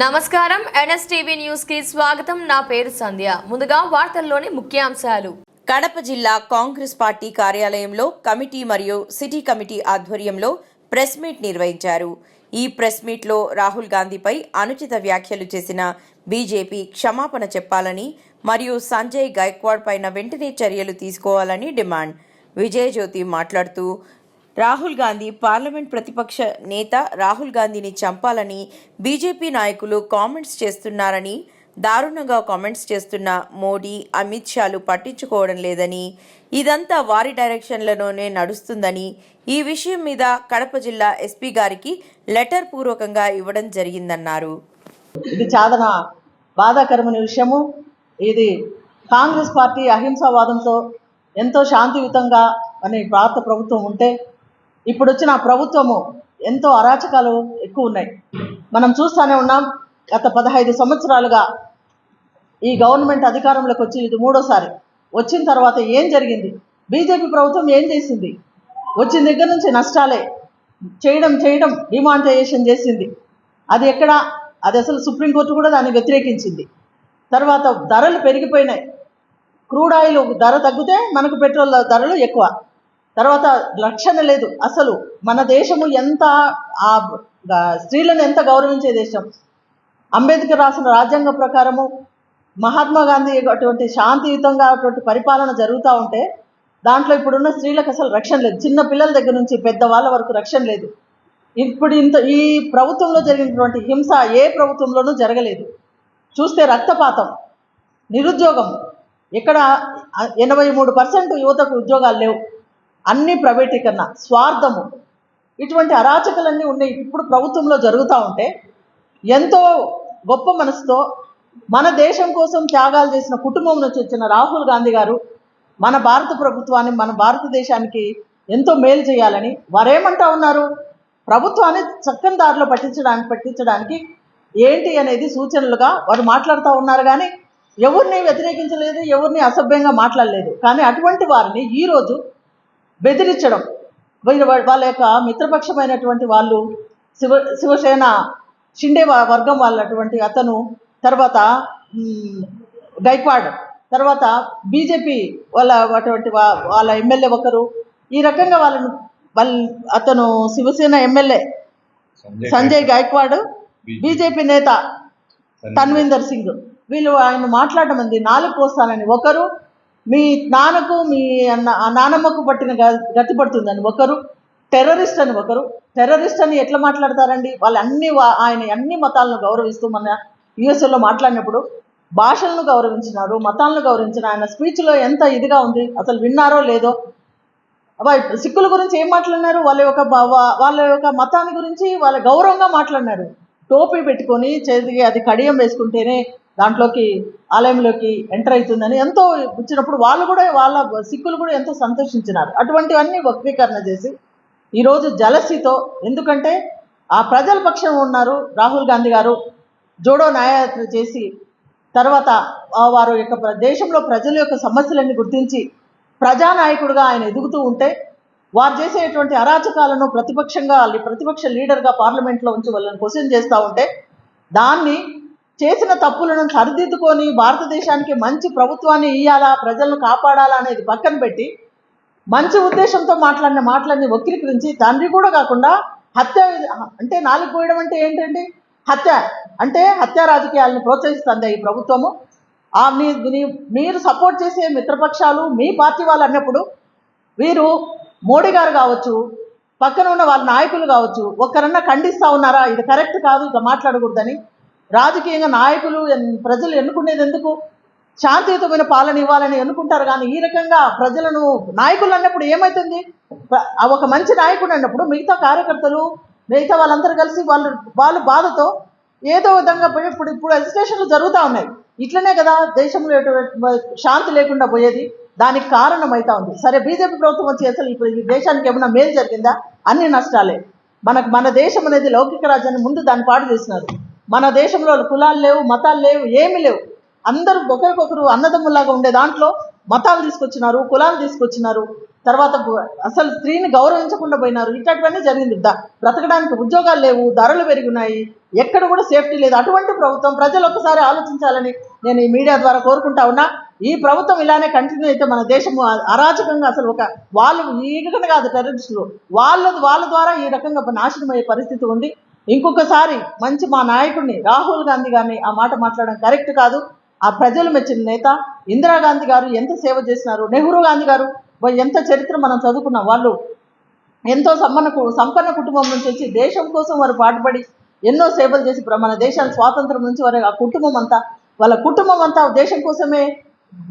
నమస్కారం. ఎన్ఎస్టీవీ న్యూస్కి స్వాగతం. నా పేరు సంధ్య. ముందుగా వార్తల్లోని ముఖ్యాంశాలు. కడప జిల్లా కాంగ్రెస్ పార్టీ కార్యాలయంలో కమిటీ మరియు సిటీ కమిటీ ఆధ్వర్యంలో ప్రెస్ మీట్ నిర్వహించారు. ఈ ప్రెస్ మీట్లో రాహుల్ గాంధీపై అనుచిత వ్యాఖ్యలు చేసిన బీజేపీ క్షమాపణ చెప్పాలని మరియు సంజయ్ గైక్వాడ్ పైన వెంటనే చర్యలు తీసుకోవాలని డిమాండ్. విజయజ్యోతి మాట్లాడుతూ రాహుల్ గాంధీ పార్లమెంట్ ప్రతిపక్ష నేత రాహుల్ గాంధీని చంపాలని బీజేపీ నాయకులు కామెంట్స్ చేస్తున్నారని దారుణంగా కామెంట్స్ చేస్తున్న మోడీ అమిత్ షాలు పట్టించుకోవడం లేదని ఇదంతా వారి డైరెక్షన్లలోనే నడుస్తుందని ఈ విషయం మీద కడప జిల్లా ఎస్పీ గారికి లెటర్ పూర్వకంగా ఇవ్వడం జరిగిందన్నారు. ఇది చాలా బాధాకరమైన విషయము. ఇది కాంగ్రెస్ పార్టీ అహింసావాదంతో ఎంతో శాంతియుతంగా అనే భారత ప్రభుత్వం ఉంటే ఇప్పుడు వచ్చిన ప్రభుత్వము ఎంతో అరాచకాలు ఎక్కువ ఉన్నాయి మనం చూస్తూనే ఉన్నాం గత పదహైదు సంవత్సరాలుగా ఈ గవర్నమెంట్ అధికారంలోకి వచ్చి ఇది మూడోసారి. వచ్చిన తర్వాత ఏం జరిగింది? బీజేపీ ప్రభుత్వం ఏం చేసింది? వచ్చిన దగ్గర నుంచి నష్టాలే చేయడం చేయడం డిమానిటైజేషన్ చేసింది. అది ఎక్కడ? అది అసలు సుప్రీంకోర్టు కూడా దాన్ని వ్యతిరేకించింది. తర్వాత ధరలు పెరిగిపోయినాయి. క్రూడ్ ఆయిల్ ధర తగ్గితే మనకు పెట్రోల్ ధరలు ఎక్కువ. తర్వాత రక్షణ లేదు. అసలు మన దేశము ఎంత ఆ స్త్రీలను ఎంత గౌరవించే దేశం? అంబేద్కర్ రాసిన రాజ్యాంగం ప్రకారము మహాత్మా గాంధీ అటువంటి శాంతియుతంగా అటువంటి పరిపాలన జరుగుతూ ఉంటే దాంట్లో ఇప్పుడున్న స్త్రీలకు అసలు రక్షణ లేదు. చిన్న పిల్లల దగ్గర నుంచి పెద్దవాళ్ళ వరకు రక్షణ లేదు. ఇప్పుడు ఇంత ఈ ప్రభుత్వంలో జరిగినటువంటి హింస ఏ ప్రభుత్వంలోనూ జరగలేదు. చూస్తే రక్తపాతం నిరుద్యోగం. ఇక్కడ ఎనభై మూడు పర్సెంట్ యువతకు ఉద్యోగాలు లేవు. అన్ని ప్రైవేటీకరణ స్వార్థము. ఇటువంటి అరాచకలన్నీ ఉన్నాయి. ఇప్పుడు ప్రభుత్వంలో జరుగుతూ ఉంటే ఎంతో గొప్ప మనసుతో మన దేశం కోసం త్యాగాలు చేసిన కుటుంబం నుంచి వచ్చిన రాహుల్ గాంధీ గారు మన భారత ప్రభుత్వాన్ని మన భారతదేశానికి ఎంతో మేలు చేయాలని వారేమంటా ఉన్నారు? ప్రభుత్వాన్ని చక్కని దారిలో పట్టించడానికి పట్టించడానికి ఏంటి అనేది సూచనలుగా వారు మాట్లాడుతూ ఉన్నారు కానీ ఎవరిని వ్యతిరేకించలేదు ఎవరిని అసభ్యంగా మాట్లాడలేదు. కానీ అటువంటి వారిని ఈరోజు బెదిరించడం. వీరు వాళ్ళ యొక్క మిత్రపక్షమైనటువంటి వాళ్ళు శివ శివసేన షిండే వర్గం వాళ్ళటువంటి అతను తర్వాత గైక్వాడ్ తర్వాత బీజేపీ వాళ్ళ అటువంటి వాళ్ళ ఎమ్మెల్యే ఒకరు. ఈ రకంగా వాళ్ళను వాళ్ళ అతను శివసేన ఎమ్మెల్యే సంజయ్ గైక్వాడ్. బీజేపీ. నేత తన్వీందర్ సింగ్. వీళ్ళు ఆయన మాట్లాడడం ఉంది నాలుగు కోస్తానని ఒకరు మీ నాన్నకు మీ అన్న నానమ్మకు పట్టిన గ- గతి పడుతుందని ఒకరు టెర్రరిస్ట్ అని ఒకరు. టెర్రరిస్ట్ అని ఎట్లా మాట్లాడతారండి? వాళ్ళు అన్ని వా- ఆయన అన్ని మతాలను గౌరవిస్తూ మన యుఎస్ఏలో మాట్లాడినప్పుడు భాషలను గౌరవించినారు మతాలను గౌరవించిన ఆయన స్పీచ్లో ఎంత ఇదిగా ఉంది అసలు విన్నారో లేదో. అబ్బాయి సిక్కుల గురించి ఏం మాట్లాడినారు? వాళ్ళ యొక్క వాళ్ళ యొక్క మతాన్ని గురించి వాళ్ళ గౌరవంగా మాట్లాడినారు. టోపీ పెట్టుకొని చేతికి అది కడియం వేసుకుంటేనే దాంట్లోకి ఆలయంలోకి ఎంటర్ అవుతుందని ఎంతో ఇచ్చినప్పుడు వాళ్ళు కూడా వాళ్ళ సిక్కులు కూడా ఎంతో సంతోషించినారు. అటువంటివన్నీ వక్రీకరణ చేసి ఈరోజు జలసితో ఎందుకంటే ఆ ప్రజల పక్షం ఉన్నారు రాహుల్ గాంధీ గారు జోడో న్యాయయాత్ర చేసి తర్వాత వారు యొక్క ప్ర- దేశంలో ప్రజల యొక్క సమస్యలన్నీ గుర్తించి ప్రజానాయకుడిగా ఆయన ఎదుగుతూ ఉంటే వారు చేసేటువంటి అరాచకాలను ప్రతిపక్షంగా ప్రతిపక్ష లీడర్గా పార్లమెంట్లో ఉంచి వాళ్ళని క్వశ్చన్ చేస్తూ ఉంటే దాన్ని చేసిన తప్పులను సరిదిద్దుకొని భారతదేశానికి మంచి ప్రభుత్వాన్ని ఇయ్యాలా ప్రజలను కాపాడాలా అనేది పక్కన పెట్టి మంచి ఉద్దేశంతో మాట్లాడిన మాటలన్నీ వక్రీకరించి తండ్రి కూడా కాకుండా హత్య అంటే నాలుగు పోయడం అంటే ఏంటండి? హత్య అంటే హత్య రాజకీయాలను ప్రోత్సహిస్తుంది ఈ ప్రభుత్వము? ఆ మీ మీరు సపోర్ట్ చేసే మిత్రపక్షాలు మీ పార్టీ వాళ్ళు అన్నప్పుడు వీరు మోడీ గారు కావచ్చు పక్కన ఉన్న వాళ్ళ నాయకులు కావచ్చు ఒక్కరన్నా ఖండిస్తూ ఉన్నారా? ఇది కరెక్ట్ కాదు ఇక మాట్లాడకూడదని రాజకీయంగా నాయకులు ప్రజలు ఎన్నుకునేది ఎందుకు? శాంతియుతమైన పాలన ఇవ్వాలని ఎన్నుకుంటారు కానీ ఈ రకంగా ప్రజలను నాయకులు అన్నప్పుడు ఏమవుతుంది ఒక మంచి నాయకుడు అన్నప్పుడు మిగతా కార్యకర్తలు మిగతా వాళ్ళందరూ కలిసి వాళ్ళు వాళ్ళు బాధతో ఏదో విధంగా పోయి ఇప్పుడు ఇప్పుడు ఎజిటేషన్లు జరుగుతూ ఉన్నాయి. ఇట్లనే కదా దేశంలో ఎటువంటి శాంతి లేకుండా పోయేది. దానికి కారణం అవుతా ఉంది. సరే బీజేపీ ప్రభుత్వం వచ్చి అసలు ఇప్పుడు ఈ దేశానికి ఏమైనా మేలు జరిగిందా? అన్ని నష్టాలే. మనకు మన దేశం అనేది లౌకిక రాజ్యాన్ని ముందు దాన్ని పాడు చేసినారు. మన దేశంలో కులాలు లేవు మతాలు లేవు ఏమీ లేవు. అందరూ ఒకరికొకరు అన్నదమ్ములాగా ఉండే దాంట్లో మతాలు తీసుకొచ్చినారు కులాలు తీసుకొచ్చినారు. తర్వాత అసలు స్త్రీని గౌరవించకుండా పోయినారు. ఇట్లాంటివన్నీ జరిగింది. దా బ్రతకడానికి ఉద్యోగాలు లేవు ధరలు పెరిగినాయి. ఎక్కడ కూడా సేఫ్టీ లేదు. అటువంటి ప్రభుత్వం ప్రజలు ఒక్కసారి ఆలోచించాలని నేను ఈ మీడియా ద్వారా కోరుకుంటా ఉన్నా. ఈ ప్రభుత్వం ఇలానే కంటిన్యూ అయితే మన దేశము అరాచకంగా అసలు ఒక వాళ్ళు ఈ కాదు టెర్రరిస్టులు వాళ్ళ వాళ్ళ ద్వారా ఈ రకంగా నాశనం అయ్యే పరిస్థితి ఉంది. ఇంకొకసారి మంచి మా నాయకుడిని రాహుల్ గాంధీ గారిని ఆ మాట మాట్లాడడం కరెక్ట్ కాదు. ఆ ప్రజలు మెచ్చిన నేత ఇందిరాగాంధీ గారు ఎంత సేవ చేసినారు నెహ్రూ గాంధీ గారు ఎంత చరిత్ర మనం చదువుకున్నాం వాళ్ళు ఎంతో సంపన్న సంపన్న కుటుంబం నుంచి వచ్చి దేశం కోసం వారు పాటుపడి ఎన్నో సేవలు చేసి ప్ర- మన దేశాన్ని స్వాతంత్రం నుంచి వారి ఆ కుటుంబం అంతా వాళ్ళ కుటుంబం అంతా దేశం కోసమే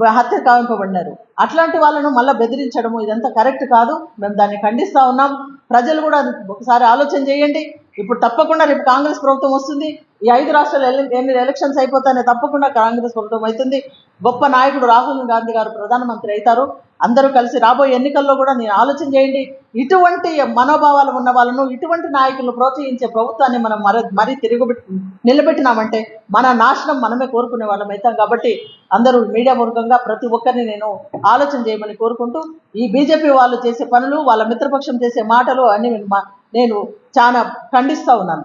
హత్య కావింపబడినారు. అట్లాంటి వాళ్ళను మళ్ళీ బెదిరించడము ఇదంతా కరెక్ట్ కాదు. మేము దాన్ని ఖండిస్తూ ఉన్నాం. ప్రజలు కూడా ఒకసారి ఆలోచన చేయండి. ఇప్పుడు తప్పకుండా రేపు కాంగ్రెస్ ప్రభుత్వం వస్తుంది. ఈ ఐదు రాష్ట్రాలు ఎన్ని ఎలక్షన్స్ అయిపోతానే తప్పకుండా కాంగ్రెస్ ప్రభుత్వం అవుతుంది. గొప్ప నాయకుడు రాహుల్ గాంధీ గారు ప్రధానమంత్రి అవుతారు. అందరూ కలిసి రాబోయే ఎన్నికల్లో కూడా నేను ఆలోచన చేయండి. ఇటువంటి మనోభావాలు ఉన్న వాళ్ళను ఇటువంటి నాయకులను ప్రోత్సహించే ప్రభుత్వాన్ని మనం మర మరీ తిరుగుబెట్టి నిలబెట్టినామంటే మన నాశనం మనమే కోరుకునే వాళ్ళం అవుతాం కాబట్టి అందరూ మీడియా వర్గంగా ప్రతి ఒక్కరిని నేను ఆలోచన చేయమని కోరుకుంటూ ఈ బీజేపీ వాళ్ళు చేసే పనులు వాళ్ళ మిత్రపక్షం చేసే మాటలు అన్ని నేను చాలా ఖండిస్తూ ఉన్నాను.